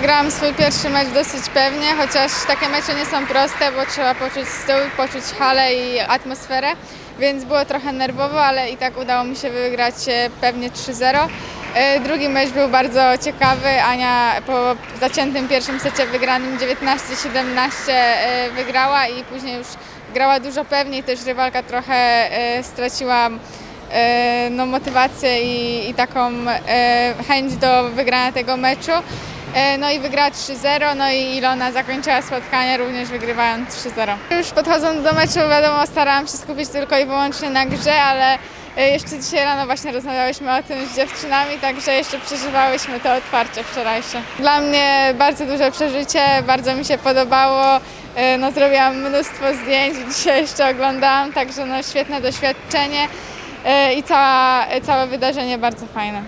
Wygrałam swój pierwszy mecz dosyć pewnie, chociaż takie mecze nie są proste, bo trzeba poczuć stół, poczuć halę i atmosferę, więc było trochę nerwowo, ale i tak udało mi się wygrać e, pewnie 3-0. E, Drugi mecz był bardzo ciekawy. Ania po zaciętym pierwszym secie wygranym 19-17 e, wygrała i później już grała dużo pewniej, też rywalka trochę straciła no, motywację i, i taką chęć do wygrania tego meczu. E, No i wygrała 3-0, no i Ilona zakończyła spotkanie również wygrywając 3-0. Już podchodząc do meczu, wiadomo, starałam się skupić tylko i wyłącznie na grze, ale e, jeszcze dzisiaj rano właśnie rozmawiałyśmy o tym z dziewczynami, także jeszcze przeżywałyśmy to otwarcie wczorajsze. Dla mnie bardzo duże przeżycie, bardzo mi się podobało. E, No, zrobiłam mnóstwo zdjęć, dzisiaj jeszcze oglądałam, także no, świetne doświadczenie i cała, całe wydarzenie bardzo fajne.